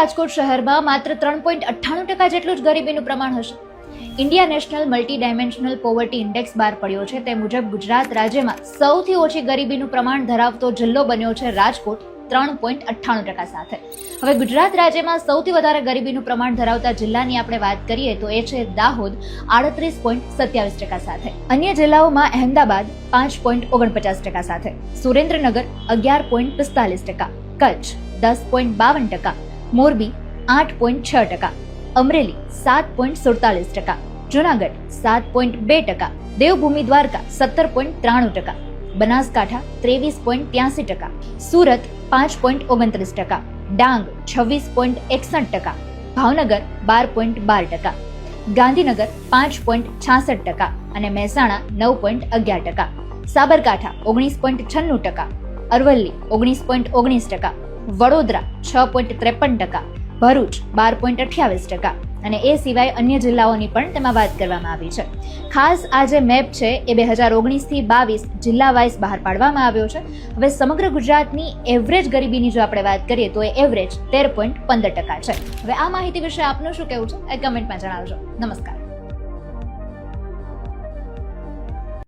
રાજકોટ શહેરમાં માત્ર ત્રણ પોઈન્ટ અઠ્ઠાણું ટકા જેટલું જ ગરીબીનું પ્રમાણ હશે. India national multi dimensional poverty index બહાર પડ્યો છે. તે મુજબ ગુજરાત રાજ્યમાં સૌથી ઓછી ગરીબીનું પ્રમાણ ધરાવતો જિલ્લો બન્યો છે રાજકોટ, ત્રણ પોઈન્ટ અઠ્ઠાણું ટકા સાથે. હવે ગુજરાત રાજ્યમાં સૌથી વધારે ગરીબીનું પ્રમાણ ધરાવતા જિલ્લાની આપણે વાત કરીએ તો એ છે દાહોદ, આડત્રીસ પોઈન્ટ સત્યાવીસ ટકા સાથે. અન્ય જિલ્લાઓમાં અહેમદાબાદ, પાંચ પોઈન્ટ ઓગણપચાસ ટકા સાથે. સુરેન્દ્રનગર, અગિયાર પોઈન્ટ પિસ્તાલીસ ટકા. કચ્છ, દસ પોઈન્ટ બાવન ટકા. મોરબી આઠ પોઈન્ટ છ ટકા, અમરેલી સાત પોઈન્ટ સુડતાલીસ ટકા, જુનાગઢ સાત પોઈન્ટ બે ટકા, દેવભૂમિ દ્વારકા સત્તર પોઈન્ટ ત્રાણું ટકા, બનાસકાંઠા ત્રેવીસ પોઈન્ટ ત્યાસી ટકા, સુરત પાંચ પોઈન્ટ ઓગણત્રીસ ટકા, ડાંગ છવ્વીસ પોઈન્ટ એકસઠ ટકા, ભાવનગર બાર પોઈન્ટ બાર ટકા, ગાંધીનગર પાંચ પોઈન્ટ છાસઠ ટકા અને મહેસાણા નવ પોઈન્ટ અગિયાર ટકા, સાબરકાંઠા ઓગણીસ પોઈન્ટ છન્નું ટકા, અરવલ્લી ઓગણીસ પોઈન્ટ ઓગણીસ ટકા વડોદરા છ પોઈન્ટ ત્રેપન ટકા, ભરૂચ બાર પોઈન્ટ અઠ્યાવીસ ટકા અને એ સિવાય અન્ય જિલ્લાઓની પણ તેમાં વાત કરવામાં આવી છે. ખાસ આ જે મેપ છે એ બે હજાર ઓગણીસથી બાવીસ જિલ્લા વાઇઝ બહાર પાડવામાં આવ્યો છે. હવે સમગ્ર ગુજરાતની એવરેજ ગરીબીની જો આપણે વાત કરીએ તો એ એવરેજ તેર પોઈન્ટ પંદર ટકા છે. હવે આ માહિતી વિશે આપનું શું કહેવું છે એ કમેન્ટમાં જણાવજો. નમસ્કાર.